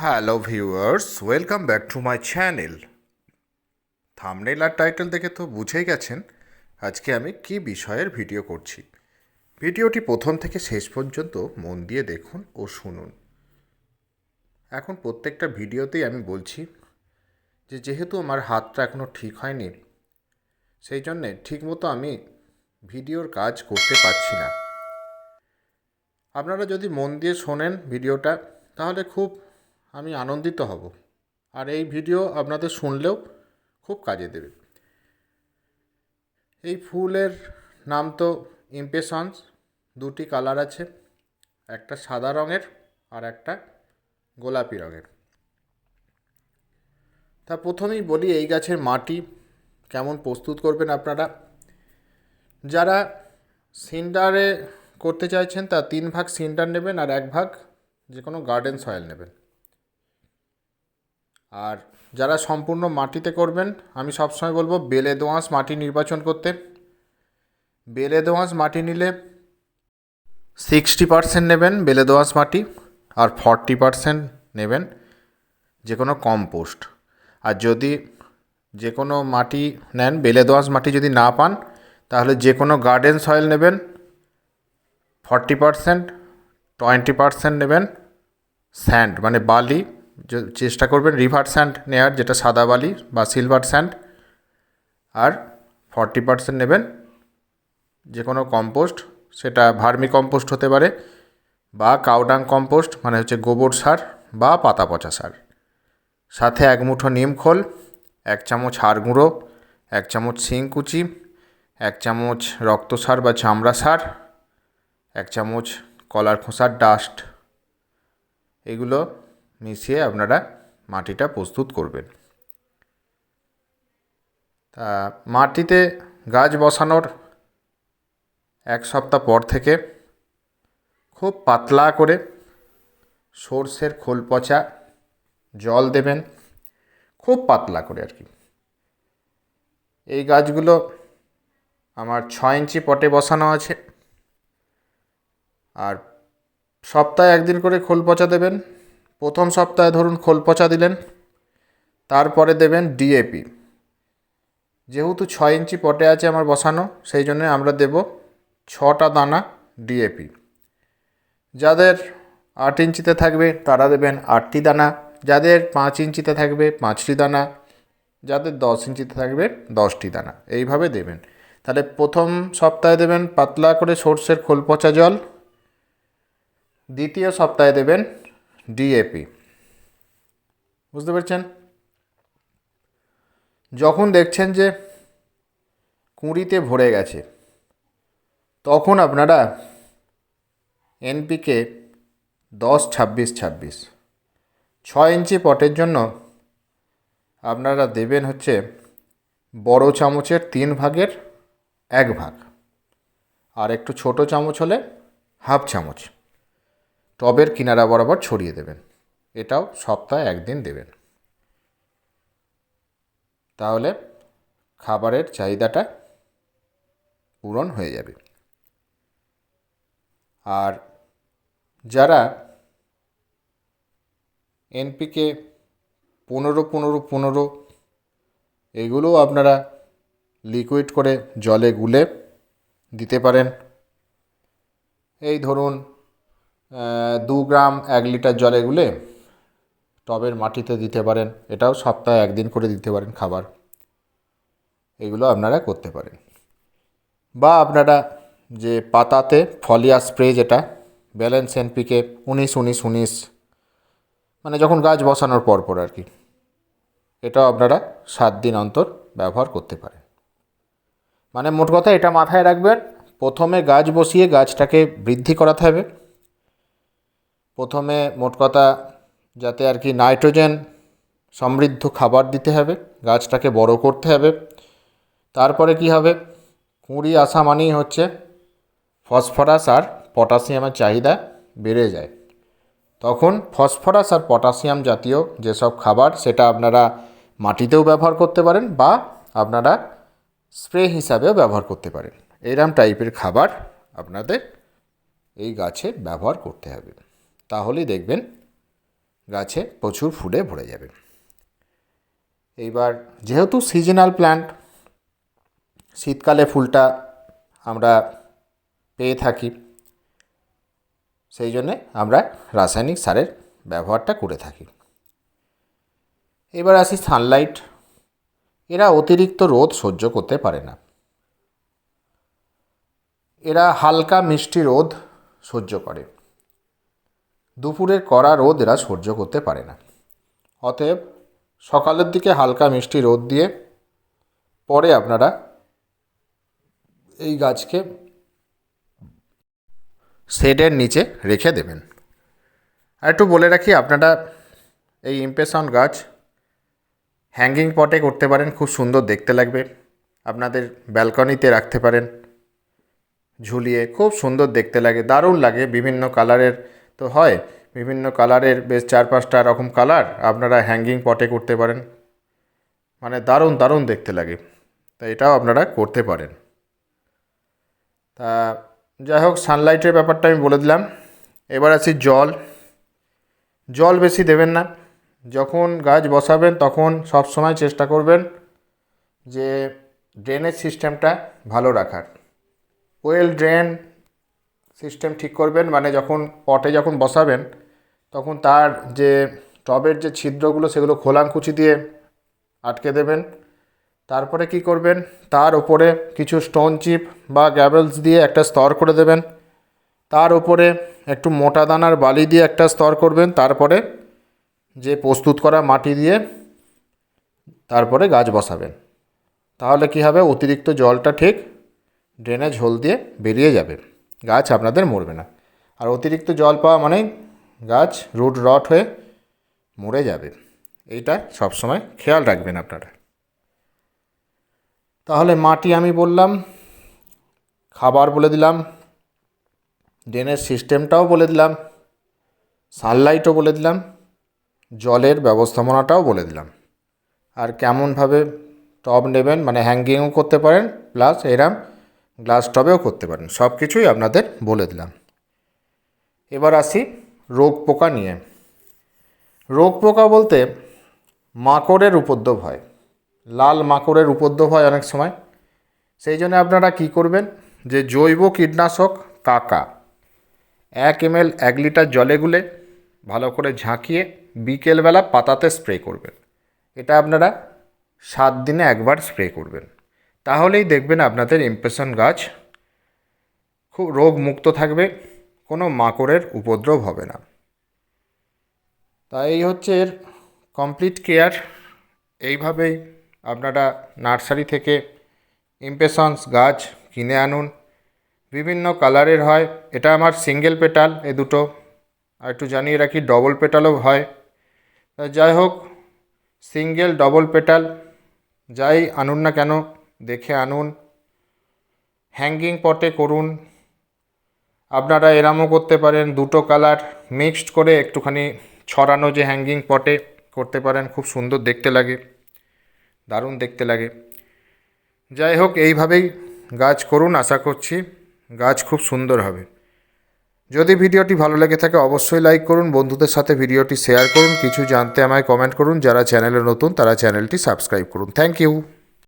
Hello viewers welcome back to my channel thumbnail R title দেখে তো বুঝেই গেছেন আজকে আমি কি বিষয়ের ভিডিও করছি। ভিডিওটি প্রথম থেকে শেষ পর্যন্ত মন দিয়ে দেখুন ও শুনুন। এখন প্রত্যেকটা ভিডিওতেই আমি বলছি যে যেহেতু আমার হাতটা এখনও ঠিক হয়নি, সেই জন্যে ঠিকমতো আমি ভিডিওর কাজ করতে পারছি না। আপনারা যদি মন দিয়ে শোনেন ভিডিওটা তাহলে খুব আমি আনন্দিত হব। আর এই ভিডিও আপনাদের শুনলেও খুব কাজে দেবে। এই ফুলের নাম তো ইমপেশনস দুটি কালার আছে, একটা সাদা রঙের আর একটা গোলাপি রঙের। তা প্রথমেই বলি, এই গাছের মাটি কেমন প্রস্তুত করবেন আপনারা? যারা সিন্ডারে করতে চাইছেন তা তিন ভাগ সিন্ডার নেবেন আর এক ভাগ যে কোনো গার্ডেন সয়েল নেবেন। আর যারা সম্পূর্ণ মাটিতে করবেন, আমি সবসময় বলব বেলে দোঁয়াশ মাটি নির্বাচন করতে। বেলে দোঁয়াশ মাটি নিলে সিক্সটি পারসেন্ট নেবেন বেলে দোঁয়াশ মাটি আর ফর্টি পারসেন্ট নেবেন যে কোনো কম্পোস্ট আর যদি যে কোনো মাটি নেন, বেলে দোঁয়াশ মাটি যদি না পান, তাহলে যে কোনো গার্ডেন সয়েল নেবেন ফর্টি পারসেন্ট টোয়েন্টি পারসেন্ট নেবেন স্যান্ড মানে বালি চেষ্টা করবেন রিভার স্যান্ড নেওয়ার যেটা সাদা বালি বা সিলভার স্যান্ড আর ফর্টি পারসেন্ট নেবেন যে কোনো কম্পোস্ট সেটা ভার্মি কম্পোস্ট হতে পারে বা কাউডাং কম্পোস্ট মানে হচ্ছে গোবর সার বা পাতা পচা সার। সাথে এক মুঠো নিম খোল, এক চামচ হাড় গুঁড়ো, এক চামচ শিংকুচি এক চামচ রক্ত সার বা চামড়া সার, এক চামচ কলার খোসার ডাস্ট এগুলো মিশিয়ে আপনারা মাটিটা প্রস্তুত করবেন। তা মাটিতে গাছ বসানোর এক সপ্তাহ পর থেকে খুব পাতলা করে সর্ষের খোল পচা জল দেবেন, খুব পাতলা করে আর কি। এই গাছগুলো আমার ছ ইঞ্চি পটে বসানো আছে। আর সপ্তাহে একদিন করে খোল পচা দেবেন প্রথম সপ্তাহে ধরুন খোল পচা দিলেন, তারপরে দেবেন ডিএপি যেহেতু ছয় ইঞ্চি পটে আছে আমার বসানো, সেই জন্য আমরা দেব ছটা দানা ডিএপি যাদের আট ইঞ্চিতে থাকবে, তারা দেবেন আটটি দানা। যাদের পাঁচ ইঞ্চিতে থাকবে, পাঁচটি দানা। যাদের দশ ইঞ্চিতে থাকবে, দশটি দানা। এইভাবে দেবেন। তাহলে প্রথম সপ্তাহে দেবেন পাতলা করে সর্ষের খোল পচা জল, দ্বিতীয় সপ্তাহে দেবেন ডিএপি বুঝতে পারছেন? যখন দেখছেন যে কুঁড়িতে ভরে গেছে, তখন আপনারা এনপিকে দশ ছাব্বিশ ছাব্বিশ, ছয় ইঞ্চি পটের জন্য আপনারা দেবেন হচ্ছে বড় চামচের তিন ভাগের এক ভাগ, আর একটু ছোট চামচ হলে হাফ চামচ। টবের কিনারা বরাবর ছড়িয়ে দেবেন। এটাও সপ্তাহে একদিন দেবেন। তাহলে খাবারের চাহিদাটা পূরণ হয়ে যাবে। আর যারা এনপিকে পনেরো পনেরো পনেরো এগুলোও আপনারা লিকুইড করে জলে গুলে দিতে পারেন। এই ধরুন দু গ্রাম এক লিটার জলে গুলে টবের মাটিতে দিতে পারেন। এটাও সপ্তাহে একদিন করে দিতে পারেন খাবার। এগুলো আপনারা করতে পারেন। বা আপনারা যে পাতাতে ফলিয়া স্প্রে যেটা, ব্যালেন্স এনপিকে উনিশ উনিশ উনিশ মানে যখন গাছ বসানোর পর পর আর কি, এটাও আপনারা সাত দিন অন্তর ব্যবহার করতে পারেন। মানে মোট কথা এটা মাথায় রাখবেন, প্রথমে গাছ বসিয়ে গাছটাকে বৃদ্ধি করাতে হবে। প্রথমে মোট কথা যাতে আর কি নাইট্রোজেন সমৃদ্ধ খাবার দিতে হবে, গাছটাকে বড় করতে হবে। তারপরে কি হবে? কুঁড়ি আসা মানেই হচ্ছে ফসফরাস আর পটাশিয়ামের চাহিদা বেড়ে যায়। তখন ফসফরাস আর পটাশিয়াম জাতীয় যেসব খাবার সেটা আপনারা মাটিতেও ব্যবহার করতে পারেন বা আপনারা স্প্রে হিসাবেও ব্যবহার করতে পারেন। এইরকম টাইপের খাবার আপনাদের এই গাছে ব্যবহার করতে হবে। তাহলেই দেখবেন গাছে প্রচুর ফুলে ভরে যাবে। এইবার যেহেতু সিজনাল প্ল্যান্ট শীতকালে ফুলটা আমরা পেয়ে থাকি, সেই জন্যে আমরা রাসায়নিক সারের ব্যবহারটা করে থাকি। এবার আসি সানলাইট এরা অতিরিক্ত রোদ সহ্য করতে পারে না। এরা হালকা মিষ্টি রোদ সহ্য করে। দুপুরের কড়া রোদ এরা সহ্য করতে পারে না। অতএব সকালের দিকে হালকা মিষ্টি রোদ দিয়ে পরে আপনারা এই গাছকে শেডের নিচে রেখে দেবেন। আর একটু বলে রাখি, আপনারা এই ইমপ্রেশন গাছ হ্যাঙ্গিং পটে করতে পারেন, খুব সুন্দর দেখতে লাগবে। আপনাদের ব্যালকনিতে রাখতে পারেন, ঝুলিয়ে খুব সুন্দর দেখতে লাগে, দারুণ লাগে বিভিন্ন কালারের তো হয়, বিভিন্ন কালারের বেশ চার পাঁচটা রকম কালার আপনারা হ্যাঙ্গিং পটে করতে পারেন। মানে দারুণ দারুণ দেখতে লাগে। তা এটাও আপনারা করতে পারেন। তা যাই হোক সানলাইটের ব্যাপারটা আমি বলে দিলাম। এবার আসি জল। জল বেশি দেবেন না। যখন গাছ বসাবেন, তখন সব সময় চেষ্টা করবেন যে ড্রেনেজ সিস্টেমটা ভালো রাখার। ওয়েল ড্রেন সিস্টেম ঠিক করবেন মানে যখন পটে যখন বসাবেন, তখন তার যে টবের যে ছিদ্রগুলো, সেগুলো খোলাঙ্কুচি দিয়ে আটকে দেবেন। তারপরে কি করবেন? তার উপরে কিছু স্টোন চিপ বা গ্যাবেলস দিয়ে একটা স্তর করে দেবেন। তার উপরে একটু মোটা দানার বালি দিয়ে একটা স্তর করবেন। তারপরে যে প্রস্তুত করা মাটি দিয়ে তারপরে গাছ বসাবেন। তাহলে কি হবে? অতিরিক্ত জলটা ঠিক ড্রেনেজ হোল দিয়ে বেরিয়ে যাবে। গাছ আপনাদের মরবে না। আর অতিরিক্ত জল পাওয়া মানে গাছ রুট রট হয়ে মরে যাবে। এইটা সবসময় খেয়াল রাখবেন আপনারা। তাহলে মাটি আমি বললাম, খাবার বলে দিলাম, ড্রেনের সিস্টেমটাও বলে দিলাম, সানলাইটও বলে দিলাম, জলের ব্যবস্থাপনাটাও বলে দিলাম। আর কেমনভাবে টব নেবেন মানে হ্যাঙ্গিংও করতে পারেন, প্লাস এরাম গ্লাস টবেও করতে পারেন। সব কিছুই আপনাদের বলে দিলাম। এবার আসি রোগ পোকা নিয়ে। রোগ পোকা বলতে মাকড়ের উপদ্রব হয়। লাল মাকড়ের উপদ্রব হয় অনেক সময়। সেই জন্য আপনারা কী করবেন যে জৈব কীটনাশক কাকা এক এমএল, এক লিটার জলে গুলে ভালো করে ঝাঁকিয়ে বিকেলবেলা পাতাতে স্প্রে করবেন। এটা আপনারা সাত দিনে একবার স্প্রে করবেন। তাহলেই দেখবেন আপনাদের ইমপ্রেশন গাছ খুব রোগ মুক্ত থাকবে, কোনো মাকড়ের উপদ্রব হবে না। তাই এই হচ্ছে এর কমপ্লিট কেয়ার এইভাবেই আপনারা নার্সারি থেকে ইমপ্রেশনস গাছ কিনে আনুন। বিভিন্ন কালারের হয়, এটা আমার সিঙ্গেল পেটাল এ দুটো। আর একটু জানিয়ে রাখি ডবল পেটালও হয়। যাই হোক সিঙ্গেল ডবল পেটাল যাই আনুন না কেন দেখে আনুন। হ্যাঙ্গিং পটে করুন। আপনারা এরামও করতে পারেন, দুটো কালার মিক্সড করে একটুখানি ছড়ানো যে হ্যাঙ্গিং পটে করতে পারেন, খুব সুন্দর দেখতে লাগে, দারুণ দেখতে লাগে। যাই হোক, এইভাবেই গাছ করুন, আশা করছি গাছ খুব সুন্দর হবে। যদি ভিডিওটি ভালো লেগে থাকে, অবশ্যই লাইক করুন, বন্ধুদের সাথে ভিডিওটি শেয়ার করুন, কিছু জানতে আমায় কমেন্ট করুন, যারা চ্যানেলে নতুন, তারা চ্যানেলটি সাবস্ক্রাইব করুন। Thank you